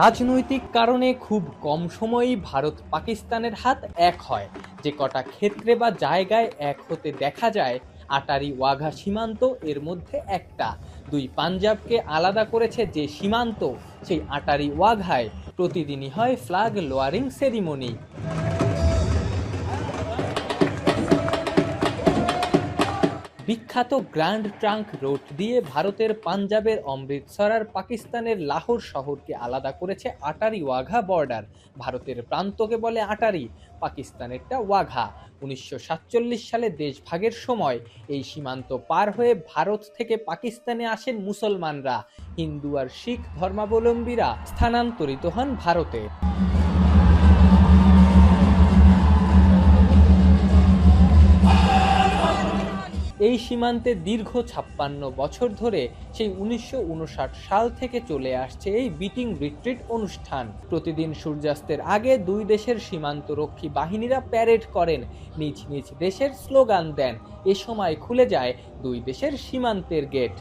রাজনৈতিক কারণে খুব কম সময়েই ভারত পাকিস্তানের হাত এক হয়। যে কটা ক্ষেত্রে বা জায়গায় এক হতে দেখা যায়, আটারি ওয়াঘা সীমান্ত এর মধ্যে একটা। দুই পাঞ্জাবকে আলাদা করেছে যে সীমান্ত, সেই আটারি ওয়াঘায় প্রতিদিনই হয় ফ্ল্যাগ লোয়ারিং সেরিমনি বিখ্যাত গ্র্যান্ড ট্রাঙ্ক রোড দিয়ে ভারতের পাঞ্জাবের অমৃতসর আর পাকিস্তানের লাহোর শহরকে আলাদা করেছে আটারি ওয়াঘা বর্ডার। ভারতের প্রান্তকে বলে আটারি, পাকিস্তানেরটা ওয়াঘা। উনিশশো সাতচল্লিশ সালে দেশভাগের সময় এই সীমান্ত পার হয়ে ভারত থেকে পাকিস্তানে আসেন মুসলমানরা। হিন্দু আর শিখ ধর্মাবলম্বীরা স্থানান্তরিত হন ভারতে। এই সীমান্তে দীর্ঘ ছাপ্পান্ন বছর ধরে সেই উনিশশো উনষাট সাল থেকে চলে আসছে এই বিটিং রিট্রিট অনুষ্ঠান। প্রতিদিন সূর্যাস্তের আগে দুই দেশের সীমান্তরক্ষী বাহিনীরা প্যারেড করেন, নিজ নিজ দেশের স্লোগান দেন। এ সময় খুলে যায় দুই দেশের সীমান্তের গেট।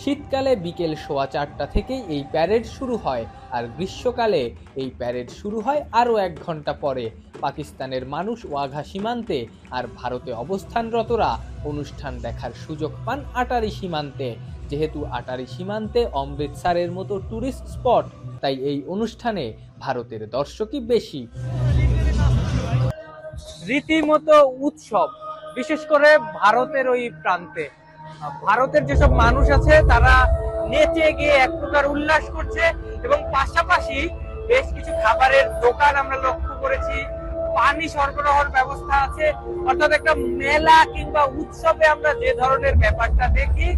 শীতকালে বিকেল সোয়া চারটা থেকেই এই প্যারেড শুরু হয়, আর গ্রীষ্মকালে এই প্যারেড শুরু হয় আরও এক ঘণ্টা পরে। পাকিস্তানের মানুষ ওয়াঘা সীমান্তে আর ভারতে অবস্থানরতরা অনুষ্ঠান দেখার সুযোগ পান আটারি সীমান্তে। যেহেতু আটারি সীমান্তে অমৃতসরের মতো ট্যুরিস্ট স্পট তাই এই অনুষ্ঠানে ভারতের দর্শকই বেশি। রীতিমতো উৎসব, বিশেষ করে ভারতের ওই প্রান্তে। ভারতের যেসব মানুষ আছে, তারা নেচে গিয়ে এক প্রকার উল্লাস করছে এবং পাশাপাশি বেশ কিছু খাবারের দোকান আমরা লক্ষ্য করেছি। পানি সরবরাহের ব্যবস্থা আছে। অর্থাৎ একটা মেলা কিংবা উৎসবে আমরা যে ধরনের ব্যাপারটা দেখি,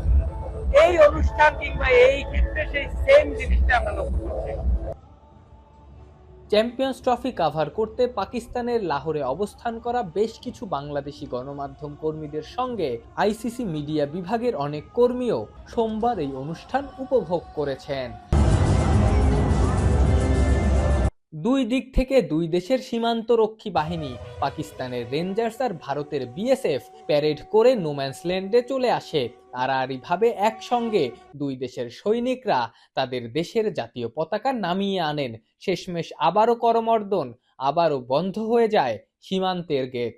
এই অনুষ্ঠান কিংবা এই ক্ষেত্রে সেই সেম জিনিসটা আমরা লক্ষ্য করছি। চ্যাম্পিয়ন্স ট্রফি কাভার করতে পাকিস্তানের লাহোরে অবস্থান করা বেশ কিছু বাংলাদেশি গণমাধ্যম কর্মীদের সঙ্গে আইসিসি মিডিয়া বিভাগের অনেক কর্মীও সোমবার এই অনুষ্ঠান উপভোগ করেছেন। দুই দিক থেকে দুই দেশের সীমান্তরক্ষী বাহিনী, পাকিস্তানের রেঞ্জার্স আর ভারতের বিএসএফ প্যারেড করে নোম্যান্সল্যান্ডে চলে আসে। আড়াআড়িভাবে একসঙ্গে দুই দেশের সৈনিকরা তাদের দেশের জাতীয় পতাকা নামিয়ে আনেন। শেষমেশ আবারও করমর্দন, আবারও বন্ধ হয়ে যায় সীমান্তের গেট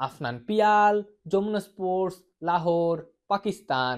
আফনান পিয়াল, যমুনা স্পোর্টস লাহোর, পাকিস্তান।